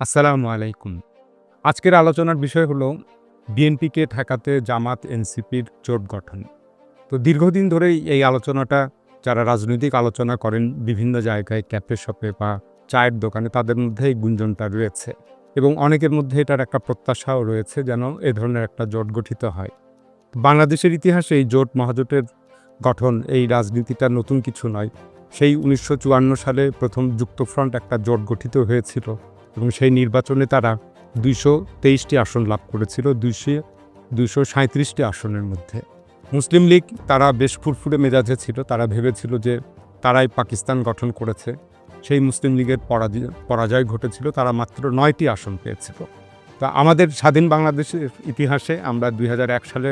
আসসালামু আলাইকুম। আজকের আলোচনার বিষয় হলো বিএনপিকে ঠেকাতে জামাত এনসিপির জোট গঠন। তো দীর্ঘদিন ধরেই এই আলোচনাটা যারা রাজনৈতিক আলোচনা করেন বিভিন্ন জায়গায় ক্যাফে শপে বা চায়ের দোকানে তাদের মধ্যে এই গুঞ্জনটা রয়েছে এবং অনেকের মধ্যে এটার একটা প্রত্যাশাও রয়েছে যেন এ ধরনের একটা জোট গঠিত হয়। বাংলাদেশের ইতিহাসে এই জোট মহাজোটের গঠন এই রাজনীতিটা নতুন কিছু নয়। সেই উনিশশো চুয়ান্ন সালে প্রথম যুক্তফ্রন্ট একটা জোট গঠিত হয়েছিল। এবং সেই নির্বাচনে তারা দুইশো তেইশটি আসন লাভ করেছিল, দুইশো দুইশো সাঁত্রিশটি আসনের মধ্যে। মুসলিম লীগ তারা বেশ ফুরফুরে মেজাজে ছিল, তারা ভেবেছিল যে তারাই পাকিস্তান গঠন করেছে। সেই মুসলিম লীগের পরাজয় পরাজয় ঘটেছিল, তারা মাত্র নয়টি আসন পেয়েছিল। তা আমাদের স্বাধীন বাংলাদেশের ইতিহাসে আমরা দুই সালে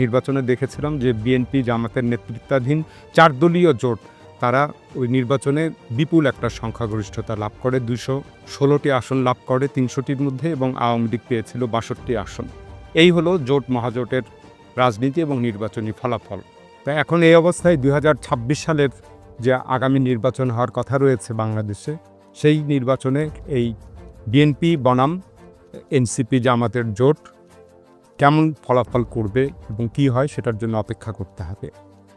নির্বাচনে দেখেছিলাম যে বিএনপি জামাতের নেতৃত্বাধীন চারদলীয় জোট তারা ওই নির্বাচনে বিপুল একটা সংখ্যাগরিষ্ঠতা লাভ করে দুশো ষোলোটি আসন লাভ করে তিনশোটির মধ্যে এবং আওয়ামী লীগ পেয়েছিল বাষট্টি আসন। এই হলো জোট মহাজোটের রাজনীতি এবং নির্বাচনী ফলাফল। তা এখন এই অবস্থায় দুই হাজার ছাব্বিশ সালের যে আগামী নির্বাচন হওয়ার কথা রয়েছে বাংলাদেশে, সেই নির্বাচনে এই বিএনপি, বনাম, এনসিপি জামাতের জোট কেমন ফলাফল করবে এবং কী হয় সেটার জন্য অপেক্ষা করতে হবে।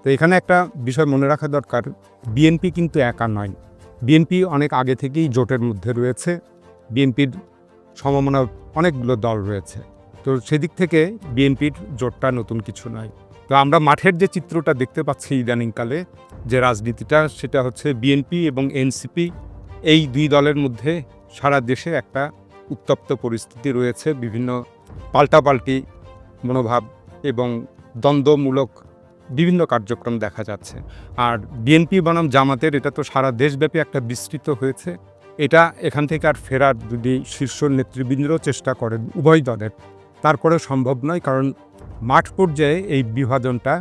তো এখানে একটা বিষয় মনে রাখা দরকার। বিএনপি কিন্তু একা নয়। বিএনপি অনেক আগে থেকেই জোটের মধ্যে রয়েছে। বিএনপির সমমনা অনেকগুলো দল রয়েছে। তো সেদিক থেকে বিএনপির জোটটা নতুন কিছু নয়। তো আমরা মাঠের যে চিত্রটা দেখতে পাচ্ছি ইদানিংকালে, যে রাজনীতিটা, সেটা হচ্ছে বিএনপি এবং এনসিপি এই দুই দলের মধ্যে সারা দেশে একটা উত্তপ্ত পরিস্থিতি রয়েছে। বিভিন্ন পাল্টাপাল্টি মনোভাব এবং দ্বন্দ্বমূলক বিভিন্ন কার্যক্রম দেখা যাচ্ছে। আর বিএনপি বনাম জামাতের এটা তো সারা দেশব্যাপী একটা বিস্তৃত হয়েছে। এটা এখান থেকে আর ফেরার যদি শীর্ষ নেতৃবৃন্দও চেষ্টা করেন, উভয় দলের তারপরে সম্ভব নয়, কারণ মাঠ পর্যায়ে এই বিভাজনটা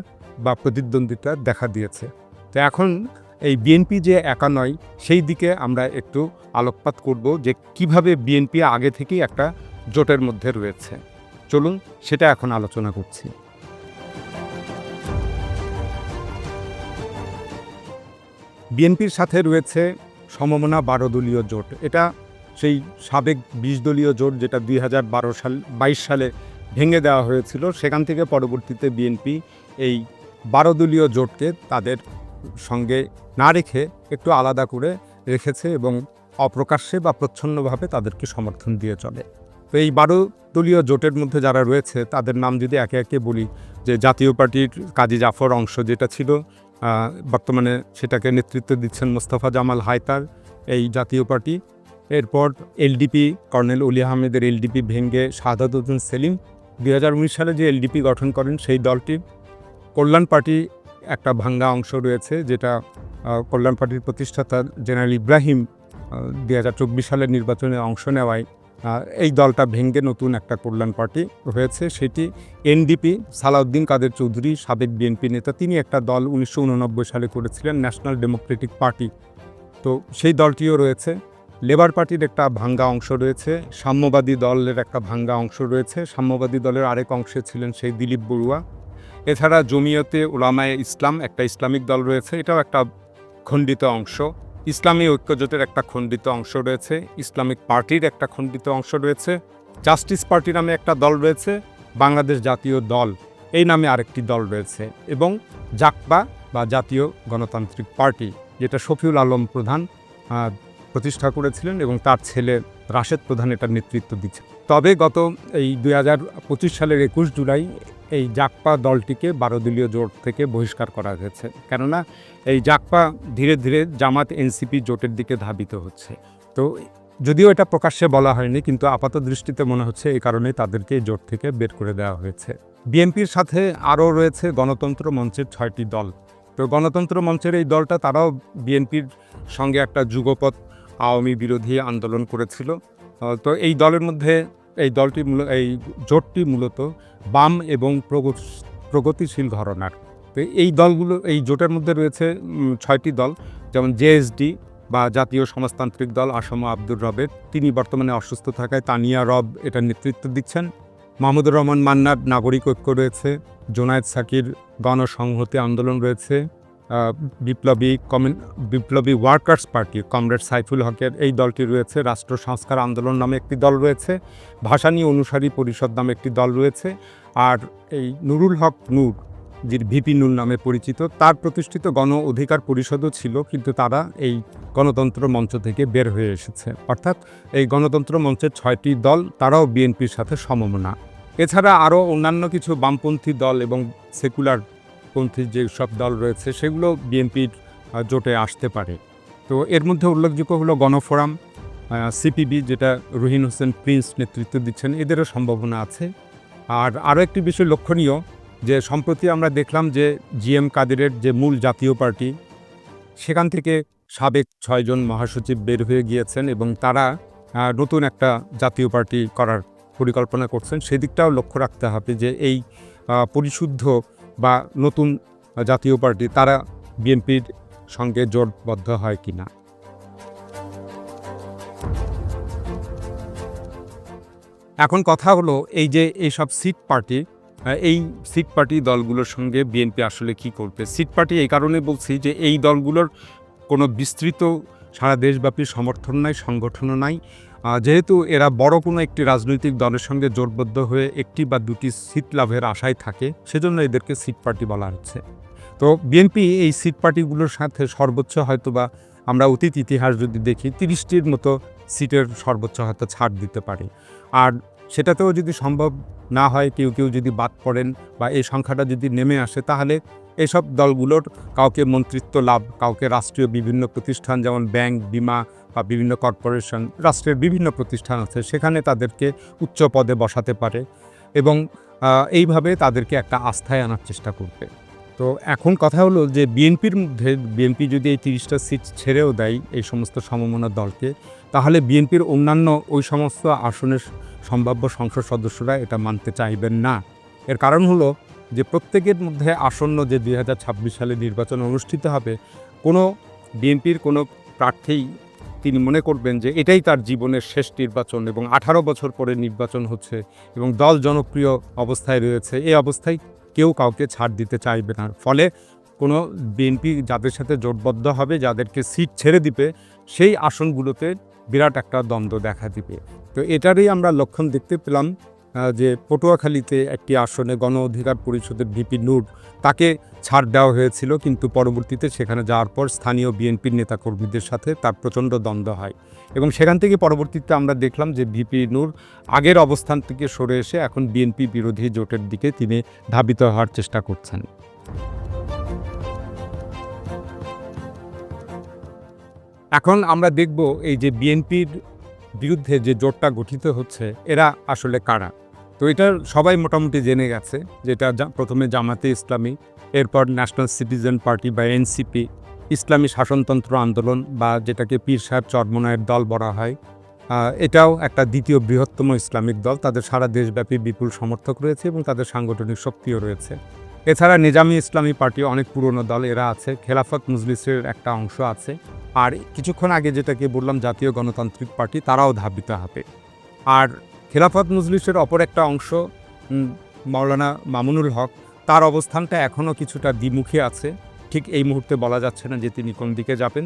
বা প্রতিদ্বন্দ্বিতা দেখা দিয়েছে। তো এখন এই বিএনপি যে একা নয়, সেই দিকে আমরা একটু আলোকপাত করব যে কীভাবে বিএনপি আগে থেকেই একটা জোটের মধ্যে রয়েছে। চলুন সেটা এখন আলোচনা করছি। বিএনপির সাথে রয়েছে সমমনা বারো দলীয় জোট। এটা সেই সাবেক বিশ দলীয় জোট যেটা দুই হাজার বারো সাল, বাইশ সালে ভেঙে দেওয়া হয়েছিল। সেখান থেকে পরবর্তীতে বিএনপি এই বারো দলীয় জোটকে তাদের সঙ্গে না রেখে একটু আলাদা করে রেখেছে এবং অপ্রকাশ্যে বা প্রচ্ছন্নভাবে তাদেরকে সমর্থন দিয়ে চলে। তো এই বারো দলীয় জোটের মধ্যে যারা রয়েছে, তাদের নাম যদি একে একে বলি, যে জাতীয় পার্টির কাজী জাফর অংশ যেটা ছিল বর্তমানে সেটাকে নেতৃত্ব দিচ্ছেন মোস্তফা জামাল হায়তার এই জাতীয় পার্টি। এরপর এলডিপি কর্নেল অলি আহমেদের এলডিপি ভেঙ্গে শাহাদাত হোসেন সেলিম। দুই হাজার উনিশ সালে যে এলডিপি গঠন করেন সেই দলটি কল্যাণ পার্টি একটা ভাঙ্গা অংশ রয়েছে যেটা কল্যাণ পার্টির প্রতিষ্ঠাতা জেনারেল ইব্রাহিম দুই সালের নির্বাচনে অংশ নেওয়ায় এই দলটা ভেঙ্গে নতুন একটা কল্যাণ পার্টি হয়েছে, সেটি এনডিপি সালাউদ্দিন কাদের চৌধুরী, সাবেক বিএনপি নেতা, তিনি একটা দল উনিশশো উননব্বই সালে করেছিলেন, ন্যাশনাল ডেমোক্রেটিক পার্টি। তো সেই দলটিও রয়েছে। লেবার পার্টির একটা ভাঙ্গা অংশ রয়েছে, সাম্যবাদী দলের একটা ভাঙ্গা অংশ রয়েছে, সাম্যবাদী দলের আরেক অংশে ছিলেন সেই দিলীপ বড়ুয়া। এছাড়া জমিয়তে ওলামায়ে ইসলাম, একটা ইসলামিক দল রয়েছে, এটাও একটা খণ্ডিত অংশ। ইসলামী ঐক্যজোটের একটা খণ্ডিত অংশ রয়েছে, ইসলামিক পার্টির একটা খণ্ডিত অংশ রয়েছে, জাস্টিস পার্টি নামে একটা দল রয়েছে, বাংলাদেশ জাতীয় দল, এই নামে আরেকটি দল রয়েছে এবং জাকপা বা জাতীয় গণতান্ত্রিক পার্টি, যেটা শফিউল আলম প্রধান প্রতিষ্ঠা করেছিলেন এবং তার ছেলে রাশেদ প্রধান এটার নেতৃত্ব দিচ্ছে তবে গত এই দুই হাজার পঁচিশ সালের একুশ জুলাই এই জাকপা দলটিকে বারো দলীয় জোট থেকে বহিষ্কার করা হয়েছে। কেননা এই জাকপা ধীরে ধীরে জামাত এনসিপি জোটের দিকে ধাবিত হচ্ছে। তো যদিও এটা প্রকাশ্যে বলা হয়নি, কিন্তু আপাত দৃষ্টিতে মনে হচ্ছে এই কারণে তাদেরকে জোট থেকে বের করে দেওয়া হয়েছে। বিএনপির সাথে আরও রয়েছে গণতন্ত্র মঞ্চের ছয়টি দল। তো গণতন্ত্র মঞ্চের এই দলটা তারাও বিএনপির সঙ্গে একটা যুগপৎ আওয়ামী বিরোধী আন্দোলন করেছিল। তো এই দলের মধ্যে এই দলটি মূল, এই জোটটি মূলত বাম এবং প্রগত- প্রগতিশীল ঘরনার তো এই দলগুলো, এই জোটের মধ্যে রয়েছে ছয়টি দল, যেমন জেএসডি বা জাতীয় সমাজতান্ত্রিক দল আসম আব্দুর রবের। তিনি বর্তমানে অসুস্থ থাকায় তানিয়া রব এটার নেতৃত্ব দিচ্ছেন। মাহমুদুর রহমান মান্নার নাগরিক ঐক্য রয়েছে। জোনায়েদ সাকির গণসংহতি আন্দোলন রয়েছে। বিপ্লবী কমিউন, বিপ্লবী ওয়ার্কার্স পার্টি, কমরেড সাইফুল হকের এই দলটি রয়েছে। রাষ্ট্র সংস্কার আন্দোলন নামে একটি দল রয়েছে। ভাসানী অনুসারী পরিষদ নামে একটি দল রয়েছে। আর এই নুরুল হক নূর, যিনি ভিপি নুর নামে পরিচিত, তার প্রতিষ্ঠিত গণ অধিকার পরিষদও ছিল, কিন্তু তারা এই গণতন্ত্র মঞ্চ থেকে বের হয়ে এসেছে। অর্থাৎ এই গণতন্ত্র মঞ্চের ছয়টি দল, তারাও বিএনপির সাথে সমমনা। এছাড়া আরও অন্যান্য কিছু বামপন্থী দল এবং সেকুলার পন্থী যে সব দল রয়েছে, সেগুলো বিএনপির জোটে আসতে পারে। তো এর মধ্যে উল্লেখযোগ্য হলো গণফোরাম সিপিবি, যেটা রুহিন হোসেন প্রিন্স নেতৃত্ব দিচ্ছেন, এদেরও সম্ভাবনা আছে। আর আরও একটি বিষয় লক্ষণীয়, যে সম্প্রতি আমরা দেখলাম যে জিএম কাদেরের যে মূল জাতীয় পার্টি, সেখান থেকে সাবেক ছয়জন মহাসচিব বের হয়ে গিয়েছেন এবং তারা নতুন একটা জাতীয় পার্টি করার পরিকল্পনা করছেন। সেদিকটাও লক্ষ্য রাখতে হবে যে এই পরিশুদ্ধ বা নতুন জাতীয় পার্টি, তারা বিএনপির সঙ্গে জোটবদ্ধ হয় কি না এখন কথা হলো এই যে এইসব সিট পার্টি, এই সিট পার্টি দলগুলোর সঙ্গে বিএনপি আসলে কি করবে? সিট পার্টি এই কারণে বলছি যে এই দলগুলোর কোনো বিস্তৃত সারা দেশব্যাপী সমর্থন নাই, সংগঠনও নাই যেহেতু এরা বড় কোনো একটি রাজনৈতিক দলের সঙ্গে জোটবদ্ধ হয়ে একটি বা দুটি সিট লাভের আশায় থাকে, সেজন্য এদেরকে সিট পার্টি বলা হচ্ছে। তো বিএনপি এই সিট পার্টিগুলোর সাথে সর্বোচ্চ হয়তো বা আমরা অতীত ইতিহাস যদি দেখি, তিরিশটির মতো সিটের সর্বোচ্চ হয়তো ছাড় দিতে পারে। আর সেটাতেও যদি সম্ভব না হয়, কেউ কেউ যদি বাদ পড়েন বা এই সংখ্যাটা যদি নেমে আসে, তাহলে এসব দলগুলোর কাউকে মন্ত্রিত্ব লাভ, কাউকে রাষ্ট্রীয় বিভিন্ন প্রতিষ্ঠান যেমন ব্যাংক, বিমা বা বিভিন্ন কর্পোরেশন, রাষ্ট্রের বিভিন্ন প্রতিষ্ঠান আছে, সেখানে তাদেরকে উচ্চ পদে বসাতে পারে এবং এইভাবে তাদেরকে একটা আস্থায় আনার চেষ্টা করবে। তো এখন কথা হলো যে বিএনপির মধ্যে, বিএনপি যদি এই তিরিশটা সিট ছেড়েও দেয় এই সমস্ত সমমনা দলকে, তাহলে বিএনপির অন্যান্য ওই সমস্ত আসনের সম্ভাব্য সংসদ সদস্যরা এটা মানতে চাইবেন না। এর কারণ হলো যে প্রত্যেকের মধ্যে আসন্ন যে দুই হাজার ছাব্বিশ সালে নির্বাচন অনুষ্ঠিত হবে, কোনো বিএনপির কোনো প্রার্থী তিনি মনে করবেন যে এটাই তার জীবনের শেষ নির্বাচন এবং আঠারো বছর পরে নির্বাচন হচ্ছে এবং দল জনপ্রিয় অবস্থায় রয়েছে। এই অবস্থায় কেউ কাউকে ছাড় দিতে চাইবে না। ফলে কোনো বিএনপি যাদের সাথে জোটবদ্ধ হবে, যাদেরকে সিট ছেড়ে দিবে, সেই আসনগুলোতে বিরাট একটা দ্বন্দ্ব দেখা দিবে। তো এটারই আমরা লক্ষণ দেখতে পেলাম যে পটুয়াখালীতে একটি আসনে গণ অধিকার পরিষদের ভিপি নূর, তাকে ছাড় দেওয়া হয়েছিল, কিন্তু পরবর্তীতে সেখানে যাওয়ার পর স্থানীয় বিএনপির নেতাকর্মীদের সাথে তার প্রচণ্ড দ্বন্দ্ব হয়। এবং সেখান থেকে পরবর্তীতে আমরা দেখলাম যে ভিপি নূর আগের অবস্থান থেকে সরে এসে এখন বিএনপি বিরোধী জোটের দিকে তিনি ধাবিত হওয়ার চেষ্টা করছেন। এখন আমরা দেখব এই যে বিএনপির বিরুদ্ধে যে জোটটা গঠিত হচ্ছে, এরা আসলে কারা? তো এটা সবাই মোটামুটি জেনে গেছে, যেটা প্রথমে জামাতে ইসলামী এরপর ন্যাশনাল সিটিজেন পার্টি বা এনসিপি ইসলামী শাসনতন্ত্র আন্দোলন বা যেটাকে পীর সাহেব চরমনায়ের দল বলা হয় এটাও একটা দ্বিতীয় বৃহত্তম ইসলামিক দল। তাদের সারা দেশব্যাপী বিপুল সমর্থক রয়েছে এবং তাদের সাংগঠনিক শক্তিও রয়েছে। এছাড়া নিজামী ইসলামী পার্টি অনেক পুরনো দল, এরা আছে, খেলাফত মজলিসের একটা অংশ আছে। আর কিছুক্ষণ আগে যেটাকে বললাম জাতীয় গণতান্ত্রিক পার্টি, তারাও ধাবিত হবে আর খেলাফত মজলিসের অপর একটা অংশ মাওলানা মামুনুল হক তার অবস্থানটা এখনও কিছুটা দ্বিমুখী আছে। ঠিক এই মুহূর্তে বলা যাচ্ছে না যে তিনি কোন দিকে যাবেন।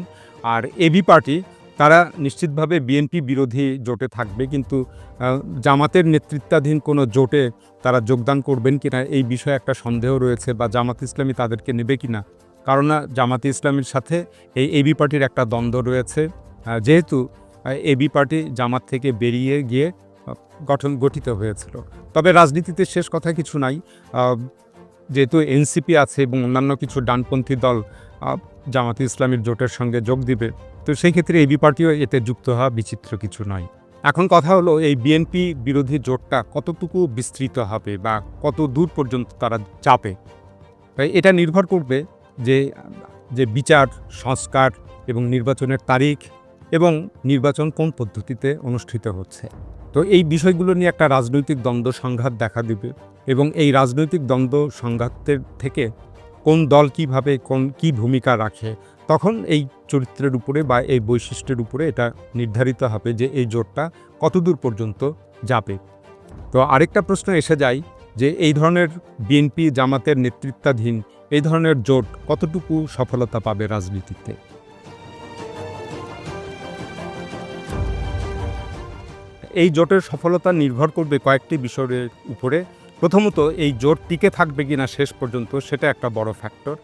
আর এবি পার্টি, তারা নিশ্চিতভাবে বিএনপি বিরোধী জোটে থাকবে, কিন্তু জামাতের নেতৃত্বাধীন কোনো জোটে তারা যোগদান করবেন কিনা এই বিষয়ে একটা সন্দেহ রয়েছে বা জামাত ইসলামী তাদেরকে নেবে কিনা। কারণ জামাতে ইসলামীর সাথে এই এবি পার্টির একটা দ্বন্দ্ব রয়েছে। যেহেতু এবি পার্টি জামাত থেকে বেরিয়ে গিয়ে গঠন, গঠিত হয়েছিল। তবে রাজনীতিতে শেষ কথা কিছু নাই। যেহেতু এনসিপি আছে এবং অন্যান্য কিছু ডানপন্থী দল জামাতে ইসলামীর জোটের সঙ্গে যোগ দিবে, তো সেই ক্ষেত্রে এবি পার্টিও এতে যুক্ত হওয়া বিচিত্র কিছু নয়। এখন কথা হলো এই বিএনপি বিরোধী জোটটা কতটুকু বিস্তৃত হবে বা কত দূর পর্যন্ত তারা চাপে? তাই এটা নির্ভর করবে যে যে বিচার, সংস্কার এবং নির্বাচনের তারিখ এবং নির্বাচন কোন পদ্ধতিতে অনুষ্ঠিত হচ্ছে। তো এই বিষয়গুলো নিয়ে একটা রাজনৈতিক দ্বন্দ্ব সংঘাত দেখা দিবে। এবং এই রাজনৈতিক দ্বন্দ্ব সংঘাতের থেকে কোন দল কীভাবে কোন কি ভূমিকা রাখে, তখন এই চরিত্রের উপরে বা এই বৈশিষ্ট্যের উপরে এটা নির্ধারিত হবে যে এই জোটটা কতদূর পর্যন্ত যাবে। তো আরেকটা প্রশ্ন এসে যায় যে এই ধরনের বিএনপি জামাতের নেতৃত্বাধীন এই ধরনের জোট কতটুকু সফলতা পাবে রাজনীতিতে? এই জোটের সফলতা নির্ভর করবে কয়েকটি বিষয়ের উপরে। প্রথমত এই জোট টিকে থাকবে কি না শেষ পর্যন্ত সেটা একটা বড় ফ্যাক্টর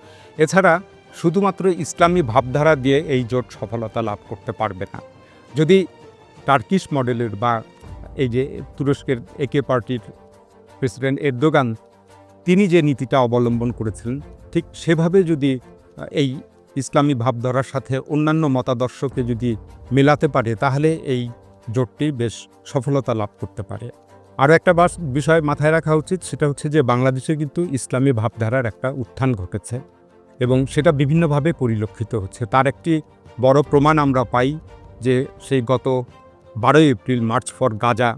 এছাড়া শুধুমাত্র ইসলামী ভাবধারা দিয়ে এই জোট সফলতা লাভ করতে পারবে না। যদি টার্কিশ মডেলের বা এই যে তুরস্কের একে পার্টির প্রেসিডেন্ট এরদোগান, তিনি যে নীতিটা অবলম্বন করেছিলেন, ঠিক সেভাবে যদি এই ইসলামী ভাবধারার সাথে অন্যান্য মতাদর্শকে যদি মেলাতে পারে, তাহলে এই জোটটি বেশ সফলতা লাভ করতে পারে। আরও একটা বাস বিষয় মাথায় রাখা উচিত, সেটা হচ্ছে যে বাংলাদেশে কিন্তু ইসলামী ভাবধারার একটা উত্থান ঘটেছে এবং সেটা বিভিন্নভাবে পরিলক্ষিত হচ্ছে। তার একটি বড় প্রমাণ আমরা পাই যে সেই গত বারোই এপ্রিল মার্চ ফর গাজা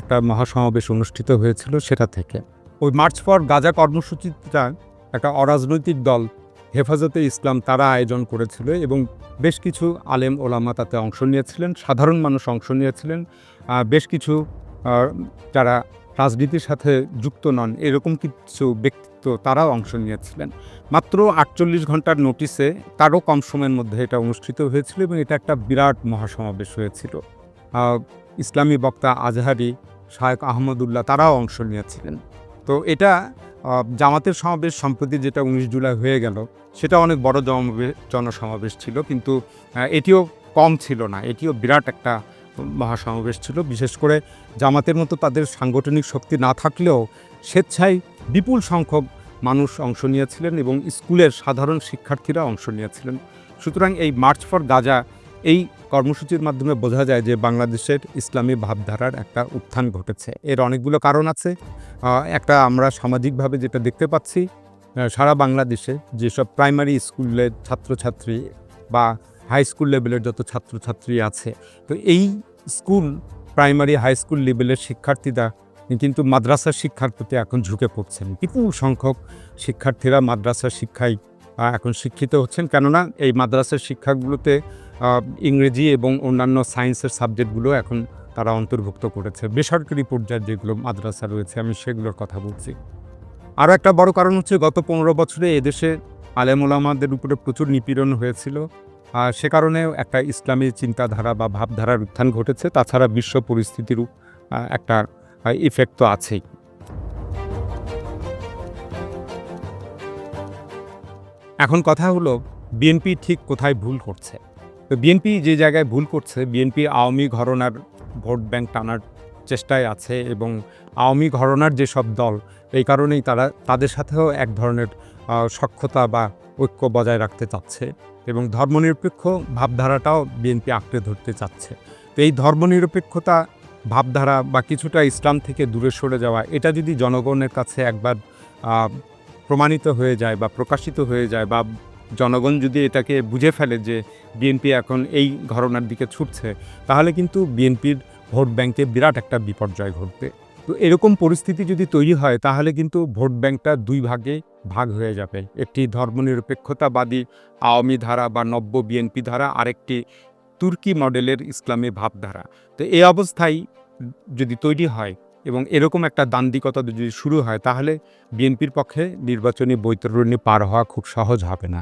একটা মহাসমাবেশ অনুষ্ঠিত হয়েছিল সেটা থেকে। ওই মার্চ ফর গাজা কর্মসূচিটা একটা অরাজনৈতিক দল হেফাজতে ইসলাম তারা আয়োজন করেছিল এবং বেশ কিছু আলেম ওলামা তাতে অংশ নিয়েছিলেন, সাধারণ মানুষ অংশ নিয়েছিলেন বেশ কিছু যারা রাজনীতির সাথে যুক্ত নন, এরকম কিছু ব্যক্তিত্ব তারাও অংশ নিয়েছিলেন। মাত্র আটচল্লিশ ঘণ্টার নোটিসে তারও কম সময়ের মধ্যে এটা অনুষ্ঠিত হয়েছিল এবং এটা একটা বিরাট মহাসমাবেশ হয়েছিল। ইসলামী বক্তা আজহারি শায়েক আহমদুল্লাহ তারাও অংশ নিয়েছিলেন। তো এটা জামাতের সমাবেশ সম্প্রতি যেটা উনিশ জুলাই হয়ে গেল, সেটা অনেক বড় জনসমাবেশ ছিল, কিন্তু এটিও কম ছিল না, এটিও বিরাট একটা মহাসমাবেশ ছিল। বিশেষ করে জামাতের মতো তাদের সাংগঠনিক শক্তি না থাকলেও স্বেচ্ছায় বিপুল সংখ্যক মানুষ অংশ নিয়েছিলেন এবং স্কুলের সাধারণ শিক্ষার্থীরা অংশ নিয়েছিলেন। সুতরাং এই মার্চ ফর গাজা এই কর্মসূচির মাধ্যমে বোঝা যায় যে বাংলাদেশের ইসলামী ভাবধারার একটা উত্থান ঘটেছে। এর অনেকগুলো কারণ আছে। একটা আমরা সামাজিকভাবে যেটা দেখতে পাচ্ছি সারা বাংলাদেশে যেসব প্রাইমারি স্কুলের ছাত্রছাত্রী বা হাই স্কুল লেভেলের যত ছাত্রছাত্রী আছে, তো এই স্কুল প্রাইমারি হাই স্কুল লেভেলের শিক্ষার্থীরা কিন্তু মাদ্রাসার শিক্ষার প্রতি এখন ঝুঁকে পড়ছেন। বিপুল সংখ্যক শিক্ষার্থীরা মাদ্রাসার শিক্ষায় এখন শিক্ষিত হচ্ছেন। কেননা এই মাদ্রাসার শিক্ষাগুলোতে ইংরেজি এবং অন্যান্য সায়েন্সের সাবজেক্টগুলো এখন তারা অন্তর্ভুক্ত করেছে। বেসরকারি পর্যায়ে যেগুলো মাদ্রাসা রয়েছে, আমি সেগুলোর কথা বলছি। আরও একটা বড় কারণ হচ্ছে গত পনেরো বছরে এদেশে আলেমুলামাদের উপরে প্রচুর নিপীড়ন হয়েছিল। সে কারণেও একটা ইসলামী চিন্তাধারা বা ভাবধারার উত্থান ঘটেছে। তাছাড়া বিশ্ব পরিস্থিতির একটা ইফেক্ট তো আছেই। এখন কথা হলো বিএনপি ঠিক কোথায় ভুল করছে? তো বিএনপি যে জায়গায় ভুল করছে বিএনপি আওয়ামী ঘরনার ভোট ব্যাংক টানার চেষ্টায় আছে এবং আওয়ামী ঘরনার যেসব দল, এই কারণেই তারা, তাদের সাথেও এক ধরনের সক্ষতা বা ঐক্য বজায় রাখতে চাচ্ছে। এবং ধর্মনিরপেক্ষ ভাবধারাটাও বিএনপি আঁকড়ে ধরতে চাচ্ছে। তো এই ধর্মনিরপেক্ষতা, ভাবধারা বা কিছুটা ইসলাম থেকে দূরে সরে যাওয়া, এটা যদি জনগণের কাছে একবার প্রমাণিত হয়ে যায় বা প্রকাশিত হয়ে যায় বা জনগণ যদি এটাকে বুঝে ফেলে যে বিএনপি এখন এই ঘটনার দিকে ছুটছে, তাহলে কিন্তু বিএনপির ভোট ব্যাংকে বিরাট একটা বিপর্যয় ঘটবে। তো এরকম পরিস্থিতি যদি তৈরি হয়, তাহলে কিন্তু ভোট ব্যাংকটা দুই ভাগে ভাগ হয়ে যাবে। একটি ধর্মনিরপেক্ষতাবাদী আওয়ামী ধারা বা নব্য বিএনপি ধারা, আরেকটি তুর্কি মডেলের ইসলামী ভাবধারা। তো এই অবস্থায় যদি তৈরি হয় এবং এরকম একটা দান্দিকতা যদি শুরু হয়, তাহলে বিএনপির পক্ষে নির্বাচনী বৈতরণী পার হওয়া খুব সহজ হবে না।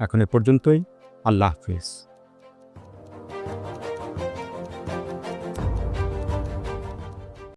এখন এ পর্যন্তই। আল্লাহ হাফিজ।